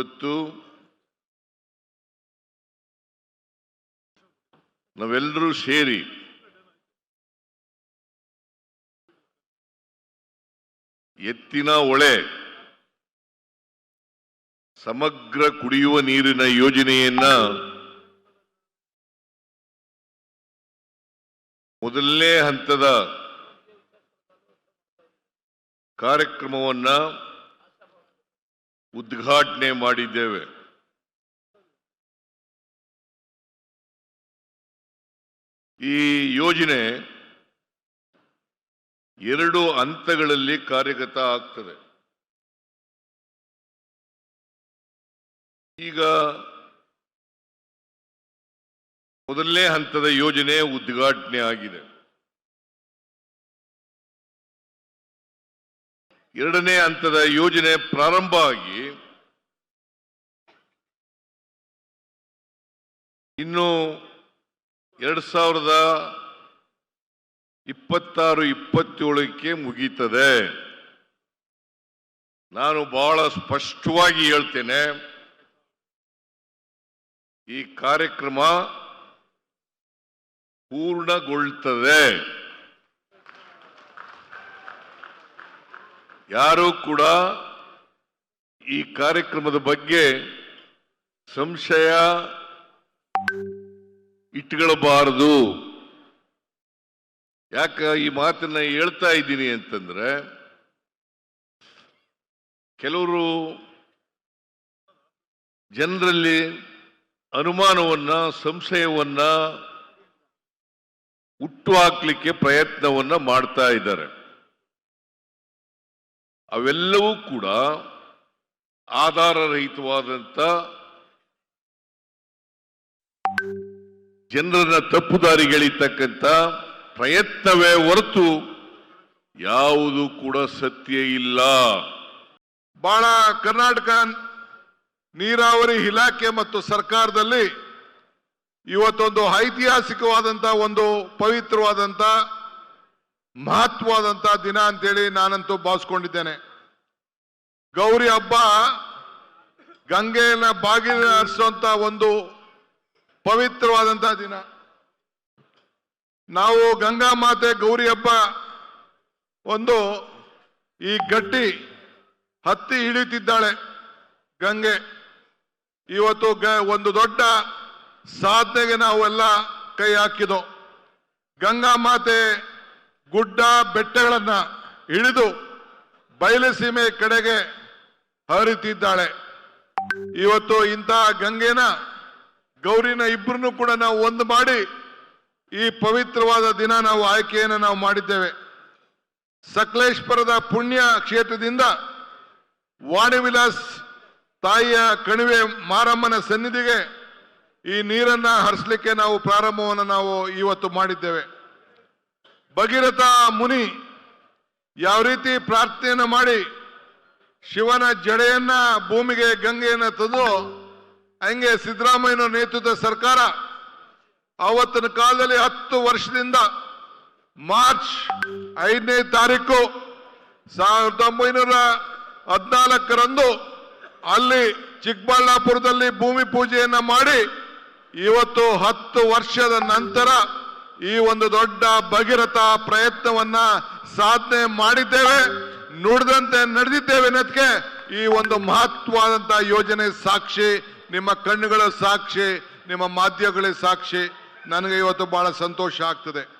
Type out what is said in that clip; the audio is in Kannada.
ಇವತ್ತು ನಾವೆಲ್ಲರೂ ಸೇರಿ ಎತ್ತಿನ ಒಳೆ ಸಮಗ್ರ ಕುಡಿಯುವ ನೀರಿನ ಯೋಜನೆಯನ್ನ ಮೊದಲನೇ ಹಂತದ ಕಾರ್ಯಕ್ರಮವನ್ನ ಉದ್ಘಾಟನೆ ಮಾಡಿದ್ದೇವೆ. ಈ ಯೋಜನೆ ಎರಡು ಹಂತಗಳಲ್ಲಿ ಕಾರ್ಯಗತ ಆಗ್ತದೆ. ಈಗ ಮೊದಲನೇ ಹಂತದ ಯೋಜನೆ ಉದ್ಘಾಟನೆ ಆಗಿದೆ. ಎರಡನೇ ಹಂತದ ಯೋಜನೆ ಪ್ರಾರಂಭ ಆಗಿ ಇನ್ನು ಎರಡ್ ಸಾವಿರದ ಇಪ್ಪತ್ತಾರು, ಇಪ್ಪತ್ತೇಳಕ್ಕೆ ಮುಗೀತದೆ. ನಾನು ಬಹಳ ಸ್ಪಷ್ಟವಾಗಿ ಹೇಳ್ತೇನೆ, ಈ ಕಾರ್ಯಕ್ರಮ ಪೂರ್ಣಗೊಳ್ತದೆ. ಯಾರೂ ಕೂಡ ಈ ಕಾರ್ಯಕ್ರಮದ ಬಗ್ಗೆ ಸಂಶಯ ಇಟ್ಕೊಳ್ಬಾರದು. ಯಾಕ ಈ ಮಾತನ್ನ ಹೇಳ್ತಾ ಇದ್ದೀನಿ ಅಂತಂದ್ರೆ, ಕೆಲವರು ಜನರಲ್ಲಿ ಅನುಮಾನವನ್ನ, ಸಂಶಯವನ್ನ ಹುಟ್ಟು ಹಾಕ್ಲಿಕ್ಕೆ ಪ್ರಯತ್ನವನ್ನ ಮಾಡ್ತಾ ಇದ್ದಾರೆ. ಅವೆಲ್ಲವೂ ಕೂಡ ಆಧಾರರಹಿತವಾದಂಥ ಜನರನ್ನ ತಪ್ಪು ದಾರಿಗೆಳಿತಕ್ಕಂಥ ಪ್ರಯತ್ನವೇ ಹೊರತು ಯಾವುದು ಕೂಡ ಸತ್ಯ ಇಲ್ಲ. ಬಹಳ ಕರ್ನಾಟಕ ನೀರಾವರಿ ಇಲಾಖೆ ಮತ್ತು ಸರ್ಕಾರದಲ್ಲಿ ಇವತ್ತೊಂದು ಐತಿಹಾಸಿಕವಾದಂತ ಒಂದು ಪವಿತ್ರವಾದಂತ ಮಹತ್ವವಾದಂತ ದಿನ ಅಂತೇಳಿ ನಾನಂತೂ ಭಾವಿಸ್ಕೊಂಡಿದ್ದೇನೆ. ಗೌರಿ ಹಬ್ಬ ಗಂಗೆಯನ್ನ ಬಾಗಿಲ ಹರಿಸುವಂತ ಒಂದು ಪವಿತ್ರವಾದಂತ ದಿನ. ನಾವು ಗಂಗಾ ಮಾತೆ ಗೌರಿ ಹಬ್ಬ ಒಂದು ಈ ಗಟ್ಟಿ ಹತ್ತಿ ಇಳಿತಿದ್ದಾಳೆ ಗಂಗೆ. ಇವತ್ತು ಒಂದು ದೊಡ್ಡ ಸಾಧನೆಗೆ ನಾವೆಲ್ಲ ಕೈ ಹಾಕಿದೋ. ಗಂಗಾ ಮಾತೆ ಗುಡ್ಡ ಬೆಟ್ಟಗಳನ್ನ ಇಳಿದು ಬಯಲಸೀಮೆ ಕಡೆಗೆ ಹರಿತಿದ್ದಾಳೆ ಇವತ್ತು ಇಂತಹ ಗಂಗೆನ, ಗೌರಿನ ಇಬ್ಬರನ್ನು ಕೂಡ ನಾವು ಒಂದು ಮಾಡಿ ಈ ಪವಿತ್ರವಾದ ದಿನ ನಾವು ಆಯ್ಕೆಯನ್ನು ನಾವು ಮಾಡಿದ್ದೇವೆ. ಸಕಲೇಶ್ವರದ ಪುಣ್ಯ ಕ್ಷೇತ್ರದಿಂದ ವಾಣಿವಿಲಾಸ್ ತಾಯಿಯ ಕಣಿವೆ ಮಾರಮ್ಮನ ಸನ್ನಿಧಿಗೆ ಈ ನೀರನ್ನ ಹರಿಸಲಿಕ್ಕೆ ನಾವು ಪ್ರಾರಂಭವನ್ನು ನಾವು ಇವತ್ತು ಮಾಡಿದ್ದೇವೆ. ಭಗೀರಥ ಮುನಿ ಯಾವ ರೀತಿ ಪ್ರಾರ್ಥನೆಯನ್ನು ಮಾಡಿ ಶಿವನ ಜಡೆಯನ್ನ ಭೂಮಿಗೆ ಗಂಗೆಯನ್ನ ತಂದು ಹಂಗೆ ಸಿದ್ದರಾಮಯ್ಯನ ನೇತೃತ್ವದ ಸರ್ಕಾರ ಆವತ್ತಿನ ಕಾಲದಲ್ಲಿ ಹತ್ತು ವರ್ಷದಿಂದ ಮಾರ್ಚ್ ಐದನೇ ತಾರೀಕು ಸಾವಿರದ ಒಂಬೈನೂರ ಹದಿನಾಲ್ಕರಂದು ಅಲ್ಲಿ ಚಿಕ್ಕಬಳ್ಳಾಪುರದಲ್ಲಿ ಭೂಮಿ ಪೂಜೆಯನ್ನ ಮಾಡಿ ಇವತ್ತು ಹತ್ತು ವರ್ಷದ ನಂತರ ಈ ಒಂದು ದೊಡ್ಡ ಭಗೀರಥ ಪ್ರಯತ್ನವನ್ನ ಸಾಧನೆ ಮಾಡಿದ್ದೇವೆ, ನುಡಿದಂತೆ ನಡೆದಿದ್ದೇವೆ ಅನ್ನೋದಕ್ಕೆ ಈ ಒಂದು ಮಹತ್ವವಾದಂತಹ ಯೋಜನೆ ಸಾಕ್ಷಿ, ನಿಮ್ಮ ಕಣ್ಣುಗಳ ಸಾಕ್ಷಿ, ನಿಮ್ಮ ಮಾಧ್ಯಮಗಳ ಸಾಕ್ಷಿ. ನನಗೆ ಇವತ್ತು ಬಹಳ ಸಂತೋಷ ಆಗ್ತದೆ.